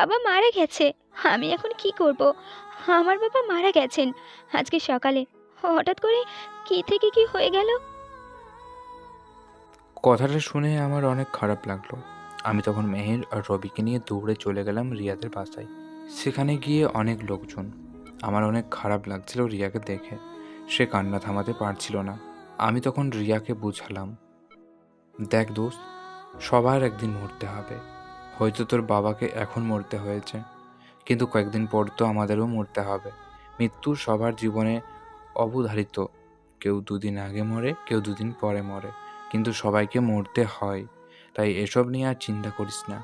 বাবা মারা গেছে। আমি এখন কি করব? আমার বাবা মারা গেছেন। আজকে সকালে। হঠাৎ করে কি থেকে কি হয়ে গেল? কথাটা শুনে আমার অনেক খারাপ লাগল। আমি তখন মেহের আর রবিকে নিয়ে দৌড়ে চলে গেলাম রিয়াদের বাসায়। সেখানে গিয়ে অনেক লোকজন। আমার অনেক খারাপ লাগছিল রিয়াকে দেখে। সে কান্না থামাতে পারছিল না। আমি তখন রিয়াকে বুঝালাম, দেখ দোস্ত, সবার একদিন মরতে হবে। হয়তো তোর বাবাকে এখন মরতে হয়েছে, কিন্তু কয়েকদিন পর তো আমাদেরও মরতে হবে। মৃত্যু সবার জীবনে অবধারিত। কেউ দুদিন আগে মরে, কেউ দুদিন পরে মরে, কিন্তু সবাইকে মরতে হয়। তাই এসব নিয়ে আর চিন্তা করিস না।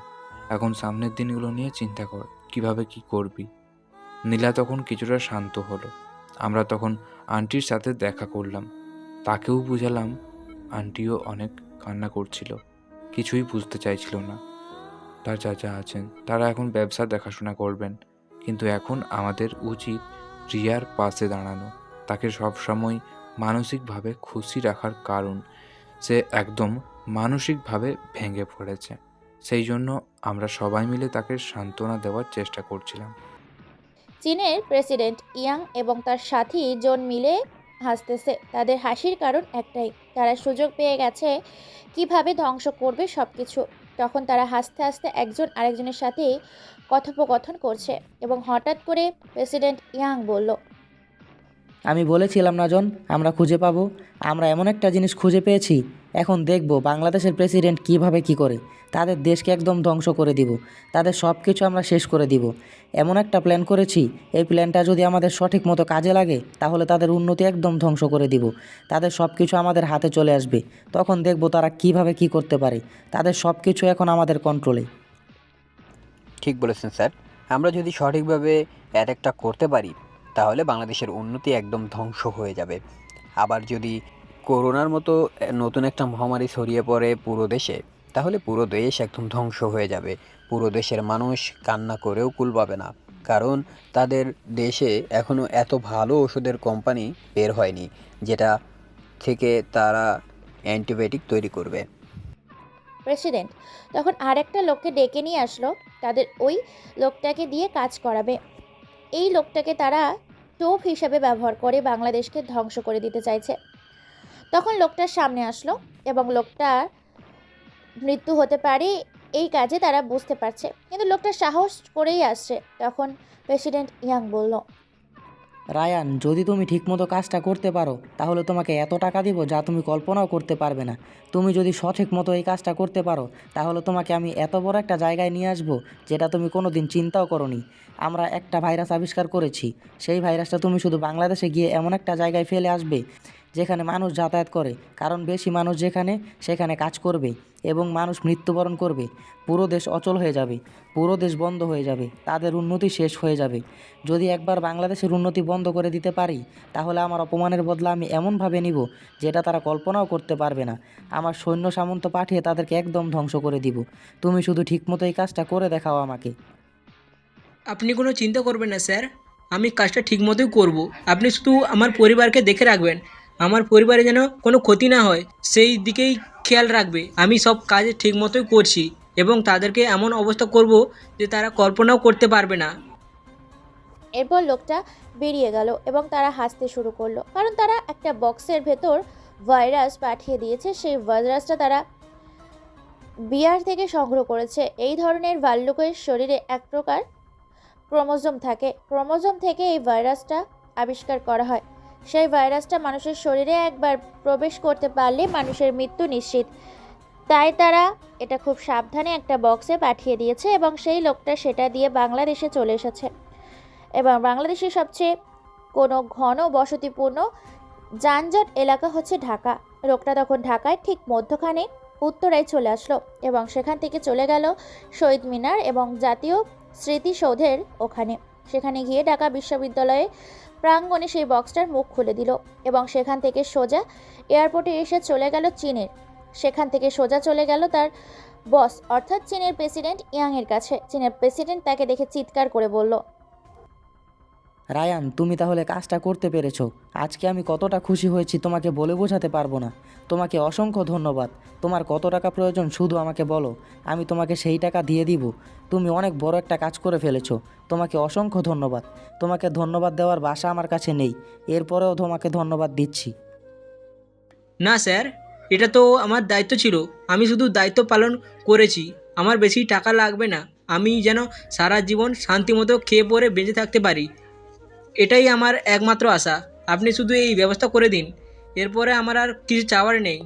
এখন সামনের দিনগুলো নিয়ে চিন্তা কর, কীভাবে কি করবি। নীলা তখন কিছুটা শান্ত হলো। আমরা তখন আন্টির সাথে দেখা করলাম। তাকেও বুঝালাম, আন্টিও অনেক কান্না করছিল। কিছুই বুঝতে চাইছিল না। তার চাচা আছেন, তারা এখন ব্যবসা দেখাশোনা করবেন। কিন্তু এখন আমাদের উচিত রিয়ার পাশে দাঁড়ানো, তাকে সবসময় মানসিকভাবে খুশি রাখার কারণ সে একদম মানসিকভাবে ভেঙে পড়েছে। সেই জন্য আমরা সবাই মিলে তাকে সান্ত্বনা দেওয়ার চেষ্টা করছিলাম। চীনের প্রেসিডেন্ট ইয়াং এবং তার সাথী জন মিলে হাসতেছে। তাদের হাসির কারণ একটাই, তারা সুযোগ পেয়ে গেছে কীভাবে ধ্বংস করবে সব কিছু তখন তারা হাসতে হাসতে একজন আরেকজনের সাথে কথোপকথন করছে এবং হঠাৎ করে প্রেসিডেন্ট ইয়াং বলল আমি বলেছিলাম না জন, আমরা খুঁজে পাবো। আমরা এমন একটা জিনিস খুঁজে পেয়েছি। এখন দেখব বাংলাদেশের প্রেসিডেন্ট কীভাবে কি করে। তাদের দেশকে একদম ধ্বংস করে দিব। তাদের সব কিছু আমরা শেষ করে দিব। এমন একটা প্ল্যান করেছি। এই প্ল্যানটা যদি আমাদের সঠিক মতো কাজে লাগে, তাহলে তাদের উন্নতি একদম ধ্বংস করে দিব। তাদের সব কিছু আমাদের হাতে চলে আসবে। তখন দেখব তারা কীভাবে কি করতে পারে। তাদের সব কিছু এখন আমাদের কন্ট্রোলে ঠিক বলেছেন স্যার। আমরা যদি সঠিকভাবে অ্যাটাকটা করতে পারি তাহলে বাংলাদেশের উন্নতি একদম ধ্বংস হয়ে যাবে। আবার যদি করোনার মতো নতুন একটা মহামারী ছড়িয়ে পড়ে পুরো দেশে, তাহলে পুরো দেশ একদম ধ্বংস হয়ে যাবে। পুরো দেশের মানুষ কান্না করেও কুল পাবে না। কারণ তাদের দেশে এখনও এত ভালো ওষুধের কোম্পানি বের হয়নি, যেটা থেকে তারা অ্যান্টিবায়োটিক তৈরি করবে। প্রেসিডেন্ট, তখন আরেকটা লোককে ডেকে নিয়ে আসলো। তাদের ওই লোকটাকে দিয়ে কাজ করাবে। এই লোকটাকে তারা টোপ হিসাবে ব্যবহার করে বাংলাদেশকে ধ্বংস করে দিতে চাইছে। তখন লোকটার সামনে আসলো এবং লোকটার মৃত্যু হতে পারে এই কাজে তারা বুঝতে পারছে। কিন্তু লোকটা সাহস করেই আসছে। তখন প্রেসিডেন্ট ইয়াং বলল রায়ান, যদি তুমি ঠিকমতো কাজটা করতে পারো, তাহলে তোমাকে এত টাকা দিব যা তুমি কল্পনাও করতে পারবে না। তুমি যদি সঠিক মতো এই কাজটা করতে পারো, তাহলে তোমাকে আমি এত বড় একটা জায়গায় নিয়ে আসব যেটা তুমি কোনো দিন চিন্তাও করনি। আমরা একটা ভাইরাস আবিষ্কার করেছি। সেই ভাইরাসটা তুমি শুধু বাংলাদেশে গিয়ে এমন একটা জায়গায় ফেলে আসবে যেখানে মানুষ যাতায়াত করে, কারণ বেশি মানুষ যেখানে, সেখানে কাজ করবে এবং মানুষ মৃত্যুবরণ করবে। পুরো দেশ অচল হয়ে যাবে, পুরো দেশ বন্ধ হয়ে যাবে, তাদের উন্নতি শেষ হয়ে যাবে। যদি একবার বাংলাদেশের উন্নতি বন্ধ করে দিতে পারি, তাহলে আমার অপমানের বদলা আমি এমনভাবে নিব যেটা তারা কল্পনাও করতে পারবে না। আমার সৈন্য সামন্ত পাঠিয়ে তাদেরকে একদম ধ্বংস করে দিব। তুমি শুধু ঠিকমতো এই কাজটা করে দেখাও আমাকে। আপনি কোনো চিন্তা করবেন না, স্যার। আমি কাজটা ঠিকমতোই করব। আপনি শুধু আমার পরিবারকে দেখে রাখবেন। আমার পরিবারে যেন কোনো ক্ষতি না হয়, সেই দিকেই খেয়াল রাখবে। আমি সব কাজ ঠিক মতোই করছি এবং তাদেরকে এমন অবস্থা করব যে তারা কল্পনাও করতে পারবে না। এরপর লোকটা বেরিয়ে গেল এবং তারা হাসতে শুরু করল। কারণ তারা একটা বক্সের ভেতর ভাইরাস পাঠিয়ে দিয়েছে, সেই ভাইরাসটা তারা বিয়ার থেকে সংগ্রহ করেছে। এই ধরনের ভাল্লুকের শরীরে এক প্রকার ক্রোমোজোম থাকে। ক্রোমোজোম থেকে এই ভাইরাসটা আবিষ্কার করা হয়। সেই ভাইরাসটা মানুষের শরীরে একবার প্রবেশ করতে পারলে মানুষের মৃত্যু নিশ্চিত। তাই তারা এটা খুব সাবধানে একটা বক্সে পাঠিয়ে দিয়েছে এবং সেই লোকটা সেটা দিয়ে বাংলাদেশে চলে এসেছে। এবং বাংলাদেশের সবচেয়ে কোনো ঘন বসতিপূর্ণ যানজট এলাকা হচ্ছে ঢাকা। লোকটা তখন ঢাকায় ঠিক মধ্যখানে উত্তরায় চলে আসলো এবং সেখান থেকে চলে গেল শহীদ মিনার এবং জাতীয় স্মৃতিসৌধের ওখানে। সেখানে গিয়ে ঢাকা বিশ্ববিদ্যালয়ে প্রাঙ্গণে সেই বক্সটার মুখ খুলে দিল এবং সেখান থেকে সোজা এয়ারপোর্টে এসে চলে গেল চীনের। সেখান থেকে সোজা চলে গেল তার বস অর্থাৎ চীনের প্রেসিডেন্ট ইয়াংয়ের কাছে। চীনের প্রেসিডেন্ট তাকে দেখে চিৎকার করে বলল রায়ান, তুমি তাহলে কাজটা করতে পেরেছ। আজকে আমি কতটা খুশি হয়েছি তোমাকে বলে বোঝাতে পারব না। তোমাকে অসংখ্য ধন্যবাদ। তোমার কত টাকা প্রয়োজন শুধু আমাকে বলো। আমি তোমাকে সেই টাকা দিয়ে দিব। তুমি অনেক বড় একটা কাজ করে ফেলেছো। তোমাকে অসংখ্য ধন্যবাদ। তোমাকে ধন্যবাদ দেওয়ার বাসা আমার কাছে নেই। এরপরেও তোমাকে ধন্যবাদ দিচ্ছি। না, স্যার, এটা তো আমার দায়িত্ব ছিল। আমি শুধু দায়িত্ব পালন করেছি। আমার বেশি টাকা লাগবে না। আমি যেন সারা জীবন শান্তিমতো খেয়ে পরে বেঁচে থাকতে পারি। এটাই আমার একমাত্র আশা। আপনি শুধু এই ব্যবস্থা করে দিন। এরপরে আমার আর কিছু চাওয়ার নেই।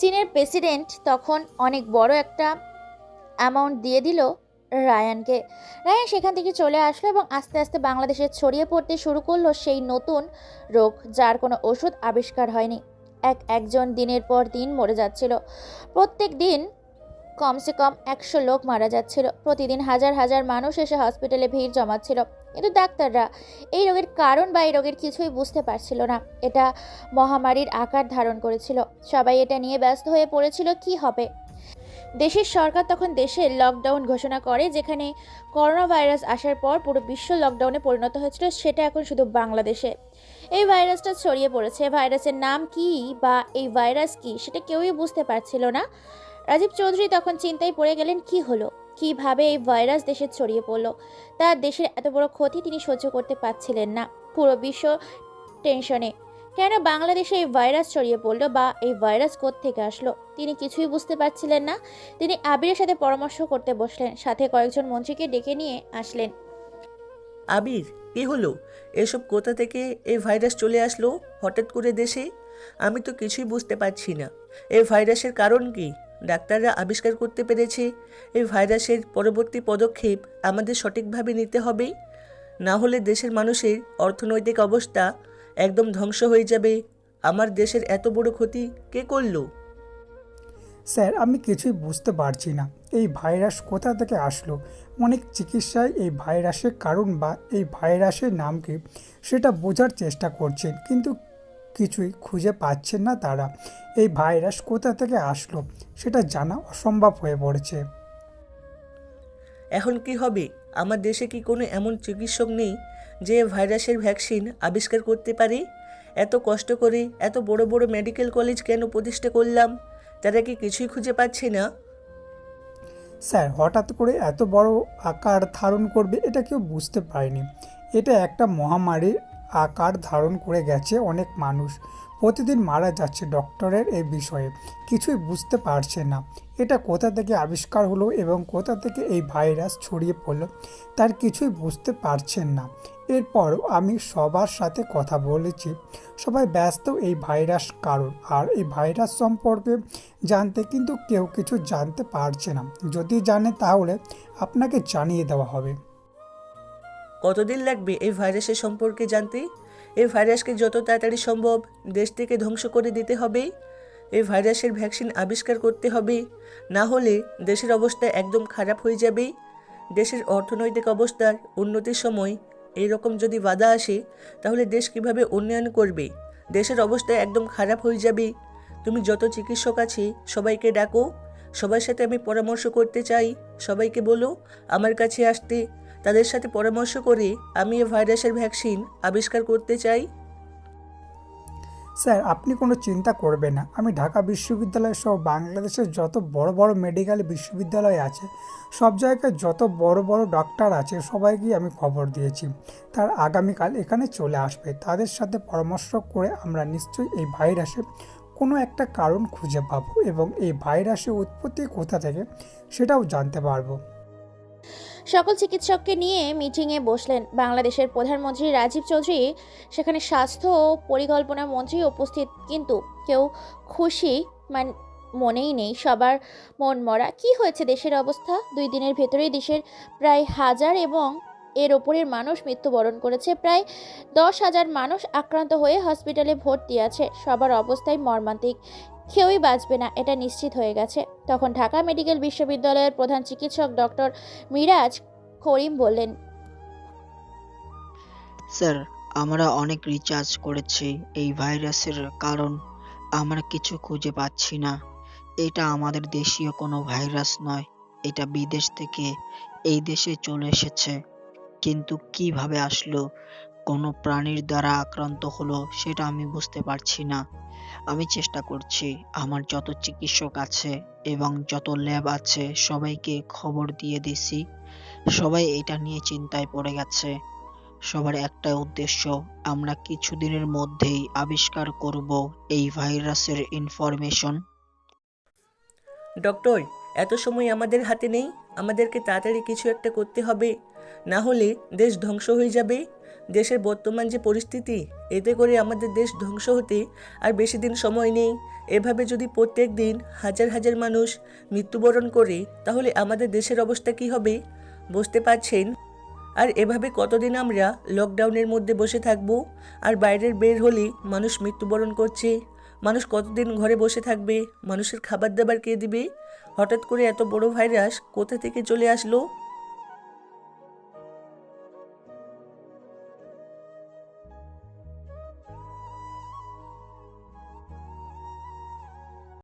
চীনের প্রেসিডেন্ট তখন অনেক বড় একটা অ্যামাউন্ট দিয়ে দিল রায়ানকে। রায়ান সেখান থেকে চলে আসলো এবং আস্তে আস্তে বাংলাদেশে ছড়িয়ে পড়তে শুরু করল সেই নতুন রোগ, যার কোনো ওষুধ আবিষ্কার হয়নি। এক একজন দিনের পর দিন মরে যাচ্ছিল। প্রত্যেক দিন কমসে কম একশো লোক মারা যাচ্ছিল। প্রতিদিন হাজার হাজার মানুষ এসে হসপিটালে ভিড় জমাচ্ছিল। কিন্তু ডাক্তাররা এই রোগের কারণ বা এই রোগের কিছুই বুঝতে পারছিল না। এটা মহামারীর আকার ধারণ করেছিল। সবাই এটা নিয়ে ব্যস্ত হয়ে পড়েছিল কি হবে? দেশের সরকার তখন দেশে লকডাউন ঘোষণা করে, যেখানে করোনা ভাইরাস আসার পর পুরো বিশ্ব লকডাউনে পরিণত হয়েছিল, সেটা এখন শুধু বাংলাদেশে। এই ভাইরাসটা ছড়িয়ে পড়েছে। ভাইরাসের নাম কি বা এই ভাইরাস কি, সেটা কেউই বুঝতে পারছিল না। রাজীব চৌধুরী তখন চিন্তায় পড়ে গেলেন, কি হলো? কীভাবে এই ভাইরাস দেশে ছড়িয়ে পড়ল তার দেশের এত বড় ক্ষতি তিনি সহ্য করতে পারছিলেন না। পুরো বিশ্ব টেনশনে, কেন বাংলাদেশে এই ভাইরাস ছড়িয়ে পড়ল বা এই ভাইরাস থেকে আসলো? তিনি কিছুই বুঝতে পারছিলেন না। তিনি আবিরের সাথে পরামর্শ করতে বসলেন, সাথে কয়েকজন মন্ত্রীকে ডেকে নিয়ে আসলেন। আবির, কি হলো? এসব কোথা থেকে এই ভাইরাস চলে আসলো হঠাৎ করে দেশে? আমি তো কিছুই বুঝতে পারছি না। এই ভাইরাসের কারণ কি? ডাক্তাররা আবিষ্কার করতে পেরেছে, এই ভাইরাসের পরবর্তী পদক্ষেপ আমাদের সঠিকভাবে নিতে হবে। না হলে দেশের মানুষের অর্থনৈতিক অবস্থা একদম ধ্বংস হয়ে যাবে। আমার দেশের এত বড় ক্ষতি কে করল? স্যার, আমি কিছুই বুঝতে পারছি না। এই ভাইরাস কোথা থেকে আসলো? অনেক চিকিৎসায় এই ভাইরাসের কারণ বা এই ভাইরাসের নাম কি সেটা বোঝার চেষ্টা করছেন। কিন্তু কিছুই খুঁজে পাচ্ছেন না তারা। এই ভাইরাস কোথা থেকে আসলো সেটা জানা অসম্ভব হয়ে পড়েছে। এখন কি হবে? আমার দেশে কি কোনো এমন চিকিৎসক নেই যে ভাইরাসের ভ্যাকসিন আবিষ্কার করতে পারে? এত কষ্ট করে এত বড় বড় মেডিকেল কলেজ কেন প্রতিষ্ঠা করলাম? তারা কি কিছুই খুঁজে পাচ্ছে না? স্যার হঠাৎ করে এত বড় আকার ধারণ করবে এটা কেউ বুঝতে পারেনি। এটা একটা মহামারীর আকার ধারণ করে গেছে অনেক মানুষ। প্রতিদিন মারা যাচ্ছে ডক্টরের এই বিষয়ে। কিছুই বুঝতে পারছে না। এটা কোথা থেকে আবিষ্কার হলো এবং কোথা থেকে এই ভাইরাস ছড়িয়ে পড়ল তার কিছুই বুঝতে পারছেন না। এরপর আমি সবার সাথে কথা বলেছি। সবাই ব্যস্ত এই ভাইরাস কারণ। আর এই ভাইরাস সম্পর্কে জানতে কিন্তু কেউ কিছু জানতে পারছে না। যদি জানে তাহলে আপনাকে জানিয়ে দেওয়া হবে। কতদিন লাগবে এই ভাইরাসের সম্পর্কে জানতে? এই ভাইরাসকে যত তাড়াতাড়ি সম্ভব দেশ থেকে ধ্বংস করে দিতে হবে। এই ভাইরাসের ভ্যাকসিন আবিষ্কার করতে হবে। না হলে দেশের অবস্থা একদম খারাপ হয়ে যাবে। দেশের অর্থনৈতিক অবস্থার উন্নতির সময় এই রকম যদি বাধা আসে, তাহলে দেশ কীভাবে উন্নয়ন করবে? দেশের অবস্থা একদম খারাপ হয়ে যাবে। তুমি যত চিকিৎসক আছে, সবাইকে ডাকো। সবার সাথে আমি পরামর্শ করতে চাই। সবাইকে বলো, আমার কাছে আসতে তাদের সাথে পরামর্শ করে আমি এই ভাইরাসের ভ্যাকসিন আবিষ্কার করতে চাই। স্যার, আপনি কোনো চিন্তা করবেন না। আমি ঢাকা বিশ্ববিদ্যালয় সহ বাংলাদেশের যত বড় বড় মেডিকেল বিশ্ববিদ্যালয় আছে, সব জায়গায় যত বড় বড় ডক্টর আছে, সবাইকেই আমি খবর দিয়েছি। তার আগামীকাল এখানে চলে আসবে। তাদের সাথে পরামর্শ করে আমরা নিশ্চয়ই এই ভাইরাসের কোনো একটা কারণ খুঁজে পাবো এবং এই ভাইরাসের উৎপত্তি কোথা থেকে সেটাও জানতে পারব। সকল চিকিৎসককে নিয়ে মিটিংয়ে বসলেন বাংলাদেশের প্রধানমন্ত্রী রাজীব চৌধুরী। সেখানে স্বাস্থ্য ও পরিকল্পনা মন্ত্রী উপস্থিত, কিন্তু কেউ খুশি মান, মনেই নেই সবার মন মরা। কি হয়েছে দেশের অবস্থা? দুই দিনের ভেতরেই দেশের প্রায় হাজার এবং এর ওপরের মানুষ মৃত্যুবরণ করেছে। প্রায় দশ হাজার মানুষ আক্রান্ত হয়ে হসপিটালে ভর্তি আছে। সবার অবস্থাই মর্মান্তিক। কেউই বাঁচবে না, এটা নিশ্চিত হয়ে গেছে। তখন ঢাকা মেডিকেল বিশ্ববিদ্যালয়ের প্রধান চিকিৎসক ডক্টর মিরাজ করিম বললেন, স্যার, আমরা অনেক রিচার্জ করেছি এই ভাইরাসের কারণ। আমরা কিছু খুঁজে পাচ্ছি না। এটা আমাদের দেশীয় কোনো ভাইরাস নয়, এটা বিদেশ থেকে এই দেশে চলে এসেছে। কিন্তু কীভাবে আসলো? কোনো প্রাণীর দ্বারা আক্রান্ত হলো, সেটা আমি বুঝতে পারছি না। আমি চেষ্টা করছি, আমার যত চিকিৎসক আছে এবং যত ল্যাব আছে, সবাইকে খবর দিয়ে দিছি। সবাই এটা নিয়ে চিন্তায় পড়ে গেছে। সবার একটা উদ্দেশ্য, আমরা কিছুদিনের মধ্যেই আবিষ্কার করব এই ভাইরাসের ইনফরমেশন ডক্টর, এত সময় আমাদের হাতে নেই? আমাদেরকে তাড়াতাড়ি কিছু একটা করতে হবে। না হলে দেশ ধ্বংস হয়ে যাবে। দেশের বর্তমান যে পরিস্থিতি, এতে করে আমাদের দেশ ধ্বংস হতে আর বেশি দিন সময় নেই। এভাবে যদি প্রত্যেক দিন হাজার হাজার মানুষ মৃত্যুবরণ করে, তাহলে আমাদের দেশের অবস্থা কি হবে? বুঝতে পারছেন? আর এভাবে কতদিন আমরা লকডাউনের মধ্যে বসে থাকব? আর বাইরের বের হলে মানুষ মৃত্যুবরণ করছে? মানুষ কতদিন ঘরে বসে থাকবে? মানুষের খাবার দাবার কে দিবে? হঠাৎ করে এত বড় ভাইরাস কোথা থেকে চলে আসলো?